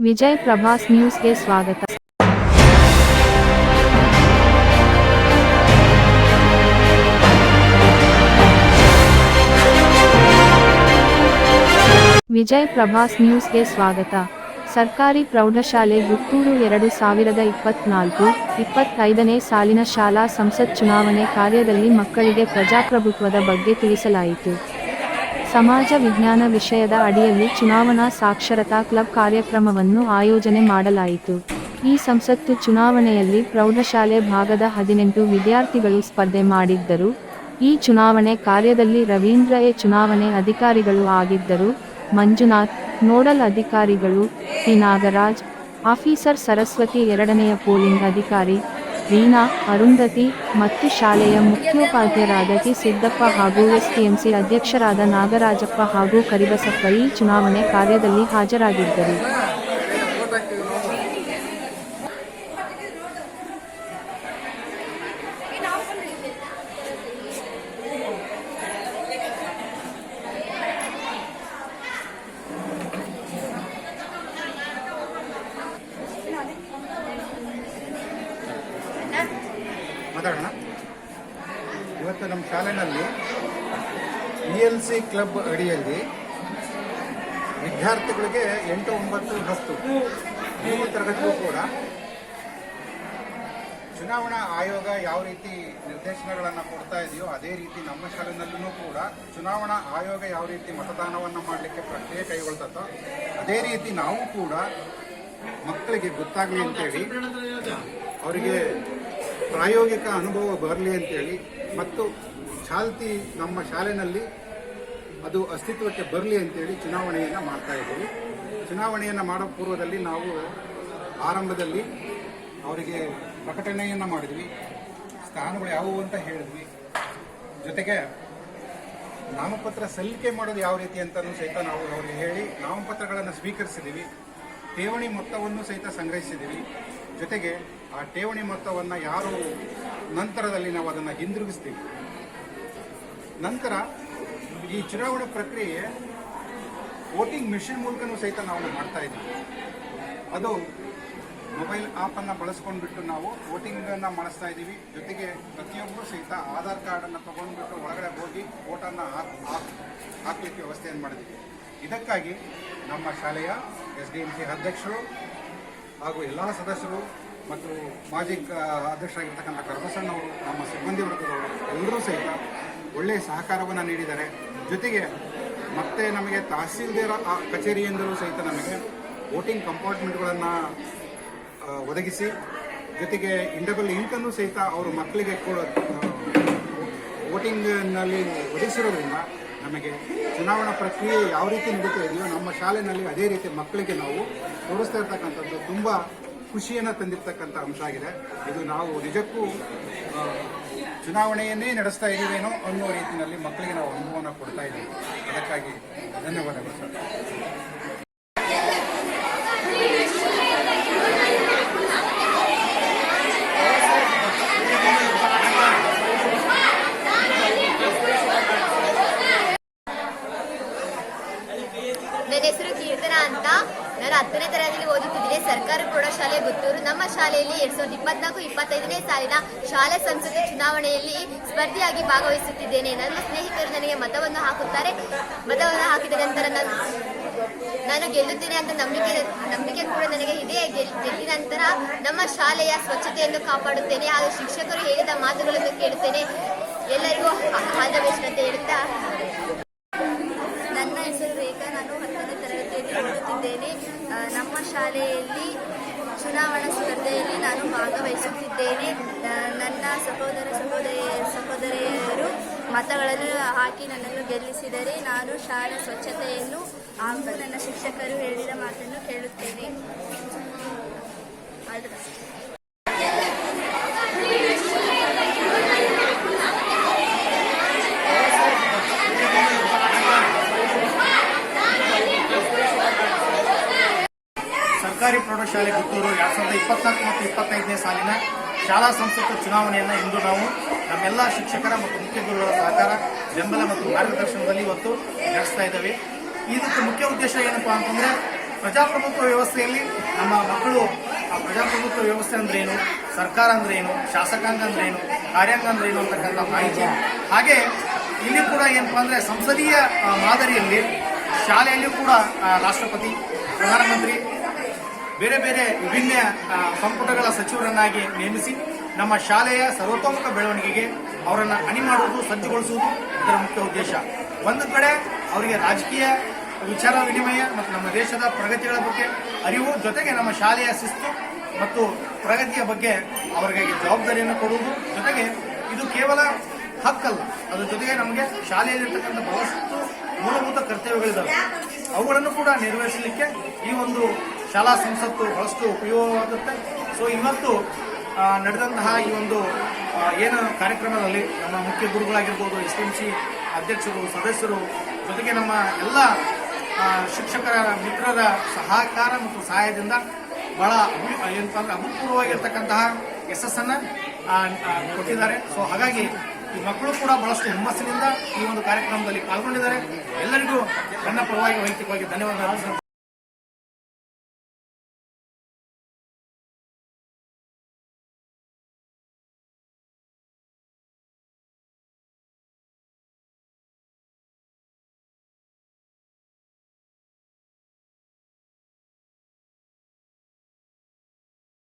ವಿಜಯ್ ಪ್ರಭಾಸ್ ನ್ಯೂಸ್ಗೆ ಸ್ವಾಗತ. ವಿಜಯ್ ಪ್ರಭಾಸ್ ನ್ಯೂಸ್ಗೆ ಸ್ವಾಗತ. ಸರ್ಕಾರಿ ಪ್ರೌಢಶಾಲೆ ಗುತ್ತೂರು ಎರಡು ಸಾವಿರದ ಇಪ್ಪತ್ನಾಲ್ಕು, ಇಪ್ಪತ್ತೈದನೇ ಸಾಲಿನ ಶಾಲಾ ಸಂಸತ್ ಚುನಾವಣೆ ಕಾರ್ಯದಲ್ಲಿ ಮಕ್ಕಳಿಗೆ ಪ್ರಜಾಪ್ರಭುತ್ವದ ಬಗ್ಗೆ ತಿಳಿಸಲಾಯಿತು. ಸಮಾಜ ವಿಜ್ಞಾನ ವಿಷಯದ ಅಡಿಯಲ್ಲಿ ಚುನಾವಣಾ ಸಾಕ್ಷರತಾ ಕ್ಲಬ್ ಕಾರ್ಯಕ್ರಮವನ್ನು ಆಯೋಜನೆ ಮಾಡಲಾಯಿತು. ಈ ಸಂಸತ್ತು ಚುನಾವಣೆಯಲ್ಲಿ ಪ್ರೌಢಶಾಲೆ ಭಾಗದ ಹದಿನೆಂಟು ವಿದ್ಯಾರ್ಥಿಗಳು ಸ್ಪರ್ಧೆ ಮಾಡಿದ್ದರು. ಈ ಚುನಾವಣೆ ಕಾರ್ಯದಲ್ಲಿ ರವೀಂದ್ರ ಎ ಚುನಾವಣೆ ಅಧಿಕಾರಿಗಳು ಆಗಿದ್ದರು. ಮಂಜುನಾಥ್, ನೋಡಲ್ ಅಧಿಕಾರಿಗಳು ಪಿ ನಾಗರಾಜ್, ಆಫೀಸರ್ ಸರಸ್ವತಿ ಎರಡನೆಯ ಪೋಲಿಂಗ್ ಅಧಿಕಾರಿ ರೀನಾ ಅರುಂಧತಿ ಮತ್ತು ಶಾಲೆಯ ಮುಖ್ಯೋಪಾಧ್ಯಾಯರಾದ ಕೆ ಸಿದ್ದಪ್ಪ ಹಾಗೂ ಎಸ್ಟಿಎಂಸಿ ಅಧ್ಯಕ್ಷರಾದ ನಾಗರಾಜಪ್ಪ ಹಾಗೂ ಕರಿಬಸಪ್ಪ ಈ ಚುನಾವಣೆ ಕಾರ್ಯದಲ್ಲಿ ಹಾಜರಾಗಿದ್ದರು. ಮಾತಾಡೋಣ. ಇವತ್ತು ನಮ್ಮ ಶಾಲೆಯಲ್ಲಿ ಇ ಎಲ್ ಸಿ ಕ್ಲಬ್ ಅಡಿಯಲ್ಲಿ ವಿದ್ಯಾರ್ಥಿಗಳಿಗೆ ಎಂಟು ಒಂಬತ್ತು ಹತ್ತು ಮೂರು ತರಗತಿಗೂ ಕೂಡ ಚುನಾವಣಾ ಆಯೋಗ ಯಾವ ರೀತಿ ನಿರ್ದೇಶನಗಳನ್ನು ಕೊಡ್ತಾ ಇದೆಯೋ ಅದೇ ರೀತಿ ನಮ್ಮ ಶಾಲೆನಲ್ಲೂ ಕೂಡ ಚುನಾವಣಾ ಆಯೋಗ ಯಾವ ರೀತಿ ಮತದಾನವನ್ನು ಮಾಡಲಿಕ್ಕೆ ಪ್ರಕ್ರಿಯೆ ಕೈಗೊಳ್ತದೋ ಅದೇ ರೀತಿ ನಾವು ಕೂಡ ಮಕ್ಕಳಿಗೆ ಗೊತ್ತಾಗಲಿ ಅಂತೇಳಿ ಅವರಿಗೆ ಪ್ರಾಯೋಗಿಕ ಅನುಭವ ಬರಲಿ ಅಂತೇಳಿ ಮತ್ತು ಚಾಲ್ತಿ ನಮ್ಮ ಶಾಲೆಯಲ್ಲಿ ಅದು ಅಸ್ತಿತ್ವಕ್ಕೆ ಬರಲಿ ಅಂತೇಳಿ ಚುನಾವಣೆಯನ್ನು ಮಾಡ್ತಾ ಇದ್ದೀವಿ. ಚುನಾವಣೆಯನ್ನು ಮಾಡೋ ಪೂರ್ವದಲ್ಲಿ ನಾವು ಆರಂಭದಲ್ಲಿ ಅವರಿಗೆ ಪ್ರಕಟಣೆಯನ್ನು ಮಾಡಿದ್ವಿ. ಸ್ಥಾನಗಳು ಯಾವುವು ಅಂತ ಹೇಳಿದ್ವಿ. ಜೊತೆಗೆ ನಾಮಪತ್ರ ಸಲ್ಲಿಕೆ ಮಾಡೋದು ಯಾವ ರೀತಿ ಅಂತಲೂ ಸಹಿತ ನಾವು ಅವರಿಗೆ ಹೇಳಿ ನಾಮಪತ್ರಗಳನ್ನು ಸ್ವೀಕರಿಸಿದ್ದೀವಿ. ಠೇವಣಿ ಮೊತ್ತವನ್ನು ಸಹಿತ ಸಂಗ್ರಹಿಸಿದ್ದೀವಿ. ಜೊತೆಗೆ ಆ ಠೇವಣಿ ಮೊತ್ತವನ್ನು ಯಾರು ನಂತರದಲ್ಲಿ ನಾವು ಅದನ್ನು ಹಿಂದಿರುಗಿಸ್ತೀವಿ. ನಂತರ ಈ ಚುನಾವಣೆ ಪ್ರಕ್ರಿಯೆ ವೋಟಿಂಗ್ ಮಿಷಿನ್ ಮೂಲಕನೂ ಸಹಿತ ನಾವು ಮಾಡ್ತಾ ಇದ್ದೀವಿ. ಅದು ಮೊಬೈಲ್ ಆ್ಯಪನ್ನು ಬಳಸ್ಕೊಂಡ್ಬಿಟ್ಟು ನಾವು ವೋಟಿಂಗನ್ನು ಮಾಡಿಸ್ತಾ ಇದ್ದೀವಿ. ಜೊತೆಗೆ ಪ್ರತಿಯೊಬ್ಬರು ಸಹಿತ ಆಧಾರ್ ಕಾರ್ಡನ್ನು ತೊಗೊಂಡ್ಬಿಟ್ಟು ಒಳಗಡೆ ಹೋಗಿ ವೋಟನ್ನು ಹಾಕ್ ಹಾಕ್ ಹಾಕಲಿಕ್ಕೆ ವ್ಯವಸ್ಥೆಯನ್ನು ಮಾಡಿದ್ದೀವಿ. ಇದಕ್ಕಾಗಿ ನಮ್ಮ ಶಾಲೆಯ ಎಸ್ ಡಿ ಎಂ ಸಿ ಅಧ್ಯಕ್ಷರು ಹಾಗೂ ಎಲ್ಲ ಸದಸ್ಯರು ಮತ್ತು ಮಾಜಿ ಅಧ್ಯಕ್ಷರಾಗಿರ್ತಕ್ಕಂಥ ಕರ್ಮಸಣ್ಣ ಅವರು, ನಮ್ಮ ಸಿಬ್ಬಂದಿ ವರ್ಗದವರು ಎಲ್ಲರೂ ಸಹಿತ ಒಳ್ಳೆಯ ಸಹಕಾರವನ್ನು ನೀಡಿದ್ದಾರೆ. ಜೊತೆಗೆ ಮತ್ತೆ ನಮಗೆ ತಹಸೀಲ್ದಾರ ಕಚೇರಿಯಿಂದಲೂ ಸಹಿತ ನಮಗೆ ವೋಟಿಂಗ್ ಕಂಪಾರ್ಟ್ಮೆಂಟ್ಗಳನ್ನು ಒದಗಿಸಿ, ಜೊತೆಗೆ ಇಂಡಬಲ್ ಇಂಕನ್ನು ಸಹಿತ ಅವರು ಮಕ್ಕಳಿಗೆ ಕೊಡೋ ವೋಟಿಂಗ್ನಲ್ಲಿ ಒದಗಿಸಿರೋದ್ರಿಂದ ನಮಗೆ ಚುನಾವಣಾ ಪ್ರಕ್ರಿಯೆ ಯಾವ ರೀತಿ ನಡೀತಾ ಇದೆಯೋ ನಮ್ಮ ಶಾಲೆಯಲ್ಲಿ ಅದೇ ರೀತಿ ಮಕ್ಕಳಿಗೆ ನಾವು ತೋರಿಸ್ತಾ ಇರ್ತಕ್ಕಂಥದ್ದು ತುಂಬ ಖುಷಿಯನ್ನು ತಂದಿರ್ತಕ್ಕಂಥ ಅಂಶ ಆಗಿದೆ. ಇದು ನಾವು ನಿಜಕ್ಕೂ ಚುನಾವಣೆಯನ್ನೇ ನಡೆಸ್ತಾ ಇದ್ದೀವೇನೋ ಅನ್ನೋ ರೀತಿಯಲ್ಲಿ ಮಕ್ಕಳಿಗೆ ನಾವು ಅನುಭವನ ಕೊಡ್ತಾ ಇದ್ದೀವಿ. ಅದಕ್ಕಾಗಿ ಧನ್ಯವಾದಗಳು ಸರ್. ನನ್ನ ಹೆಸರು ಕೀರ್ತನ ಅಂತ. ನಾನು ಹತ್ತನೇ ತರಗತಿಯಲ್ಲಿ ಓದುತ್ತಿದ್ದೇನೆ. ಸರ್ಕಾರಿ ಪ್ರೌಢಶಾಲೆ ಗುತ್ತೂರು. ನಮ್ಮ ಶಾಲೆಯಲ್ಲಿ ಎರಡ್ ಸಾವಿರದ ಇಪ್ಪತ್ನಾಲ್ಕು, ಇಪ್ಪತ್ತೈದನೇ ಸಾಲಿನ ಶಾಲೆ ಸಂಸತ್ತು ಚುನಾವಣೆಯಲ್ಲಿ ಸ್ಪರ್ಧಿಯಾಗಿ ಭಾಗವಹಿಸುತ್ತಿದ್ದೇನೆ. ನನ್ನ ಸ್ನೇಹಿತರು ನನಗೆ ಮತವನ್ನು ಹಾಕುತ್ತಾರೆ. ಮತವನ್ನು ಹಾಕಿದ ನಂತರ ನಾನು ನಾನು ಗೆಲ್ಲುತ್ತೇನೆ ಅಂತ ನಂಬಿಕೆ ನಂಬಿಕೆ ಕೂಡ ನನಗೆ ಇದೆ. ಗೆದ್ದ ನಂತರ ನಮ್ಮ ಶಾಲೆಯ ಸ್ವಚ್ಛತೆಯನ್ನು ಕಾಪಾಡುತ್ತೇನೆ. ಹಾಗೂ ಶಿಕ್ಷಕರು ಹೇಳಿದ ಮಾತುಗಳನ್ನು ಕೇಳುತ್ತೇನೆ. ಎಲ್ಲರಿಗೂ ಆಲ್ ದ ಬೆಸ್ಟ್ ಅಂತ ಹೇಳುತ್ತಾ ನನ್ನ ಹೆಸರು ರೇಖಾ ನಾನು ಹತ್ತನೇ ತರಗತಿಯಲ್ಲಿ ಓದುತ್ತಿದ್ದೇನೆ ಆ, ನಮ್ಮ ಶಾಲೆಯಲ್ಲಿ ಚುನಾವಣಾ ಸ್ಪರ್ಧೆಯಲ್ಲಿ ನಾನು ಭಾಗವಹಿಸುತ್ತಿದ್ದೇನೆ. ನನ್ನ ಸಹೋದರ ಸಹೋದರಿ, ಸಹೋದರಿಯರು ಮತಗಳನ್ನು ಹಾಕಿ ನನ್ನನ್ನು ಗೆಲ್ಲಿಸಿದರೆ ನಾನು ಶಾಲಾ ಸ್ವಚ್ಛತೆಯನ್ನು ಹಾಗೂ ನನ್ನ ಶಿಕ್ಷಕರು ಹೇಳಿದ ಮಾತನ್ನು ಸರ್ಕಾರಿ ಪ್ರೌಢಶಾಲೆ ಪುತ್ತೂರು ಎರಡ್ ಸಾವಿರದ ಇಪ್ಪತ್ನಾಲ್ಕು ಮತ್ತು ಇಪ್ಪತ್ತೈದನೇ ಸಾಲಿನ ಶಾಲಾ ಸಂಸತ್ತು ಚುನಾವಣೆಯನ್ನು ಇಂದು ನಾವು ನಮ್ಮೆಲ್ಲ ಶಿಕ್ಷಕರ ಮತ್ತು ಮುಖ್ಯ ಗುರುಗಳ ಸಹಕಾರ, ಬೆಂಬಲ ಮತ್ತು ಮಾರ್ಗದರ್ಶನದಲ್ಲಿ ಇವತ್ತು ನಡೆಸ್ತಾ ಇದ್ದೇವೆ. ಇದಕ್ಕೆ ಮುಖ್ಯ ಉದ್ದೇಶ ಏನಪ್ಪಾ ಅಂತಂದ್ರೆ ಪ್ರಜಾಪ್ರಭುತ್ವ ವ್ಯವಸ್ಥೆಯಲ್ಲಿ ನಮ್ಮ ಮಕ್ಕಳು ಆ ಪ್ರಜಾಪ್ರಭುತ್ವ ವ್ಯವಸ್ಥೆ ಅಂದ್ರೆ ಏನು, ಸರ್ಕಾರ ಅಂದ್ರೆ ಏನು, ಶಾಸಕಾಂಗ ಅಂದ್ರೆ ಏನು, ಕಾರ್ಯಾಂಗ ಅಂದ್ರೆ ಏನು ಅಂತಕ್ಕಂಥ ಮಾಹಿತಿ. ಹಾಗೆ ಇಲ್ಲಿ ಕೂಡ ಏನಪ್ಪಾ ಅಂದ್ರೆ ಸಂಸದೀಯ ಮಾದರಿಯಲ್ಲಿ ಶಾಲೆಯಲ್ಲಿ ಕೂಡ ರಾಷ್ಟ್ರಪತಿ, ಪ್ರಧಾನಮಂತ್ರಿ ಬೇರೆ ಬೇರೆ ವಿಭಿನ್ನ ಸಂಪುಟಗಳ ಸಚಿವರನ್ನಾಗಿ ನೇಮಿಸಿ ನಮ್ಮ ಶಾಲೆಯ ಸರ್ವತೋಮುಖ ಬೆಳವಣಿಗೆಗೆ ಅವರನ್ನು ಅಣಿ ಮಾಡುವುದು, ಸಜ್ಜುಗೊಳಿಸುವುದು ಇದರ ಮುಖ್ಯ ಉದ್ದೇಶ. ಒಂದು ಕಡೆ ಅವರಿಗೆ ರಾಜಕೀಯ, ವಿಚಾರ ವಿನಿಮಯ ಮತ್ತು ನಮ್ಮ ದೇಶದ ಪ್ರಗತಿಗಳ ಬಗ್ಗೆ ಅರಿವು, ಜೊತೆಗೆ ನಮ್ಮ ಶಾಲೆಯ ಶಿಸ್ತು ಮತ್ತು ಪ್ರಗತಿಯ ಬಗ್ಗೆ ಅವರಿಗೆ ಜವಾಬ್ದಾರಿಯನ್ನು ಕೊಡುವುದು, ಜೊತೆಗೆ ಇದು ಕೇವಲ ಹಕ್ಕಲ್ಲ. ಅದರ ಜೊತೆಗೆ ನಮಗೆ ಶಾಲೆಯಲ್ಲಿರ್ತಕ್ಕಂಥ ಬಹಳಷ್ಟು ಮೂಲಭೂತ ಕರ್ತವ್ಯಗಳಿದ್ದಾವೆ ಅವುಗಳನ್ನು ಕೂಡ ನಿರ್ವಹಿಸಲಿಕ್ಕೆ ಈ ಒಂದು ಶಾಲಾ ಸಂಸತ್ತು ಬಹಳಷ್ಟು ಉಪಯೋಗವಾಗುತ್ತೆ. ಸೊ ಇವತ್ತು ನಡೆದಂತಹ ಈ ಒಂದು ಏನು ಕಾರ್ಯಕ್ರಮದಲ್ಲಿ ನಮ್ಮ ಮುಖ್ಯ ಗುರುಗಳಾಗಿರ್ಬೋದು, ಎಸ್ ಎಂ ಸಿ ಅಧ್ಯಕ್ಷರು, ಸದಸ್ಯರು, ಜೊತೆಗೆ ನಮ್ಮ ಎಲ್ಲ ಶಿಕ್ಷಕರ ಮಿತ್ರರ ಸಹಕಾರ ಮತ್ತು ಸಹಾಯದಿಂದ ಬಹಳ ಏನಪ್ಪ ಅಂದ್ರೆ ಅಭೂತಪೂರ್ವವಾಗಿರ್ತಕ್ಕಂತಹ ಯಶಸ್ಸನ್ನು ಕೊಟ್ಟಿದ್ದಾರೆ. ಸೊ ಹಾಗಾಗಿ ಈ ಮಕ್ಕಳು ಕೂಡ ಬಹಳಷ್ಟು ಹುಮ್ಮಸ್ಸಿನಿಂದ ಈ ಒಂದು ಕಾರ್ಯಕ್ರಮದಲ್ಲಿ ಪಾಲ್ಗೊಂಡಿದ್ದಾರೆ. ಎಲ್ಲರಿಗೂ ನನ್ನ ಪರವಾಗಿ ವೈಯಕ್ತಿಕವಾಗಿ ಧನ್ಯವಾದ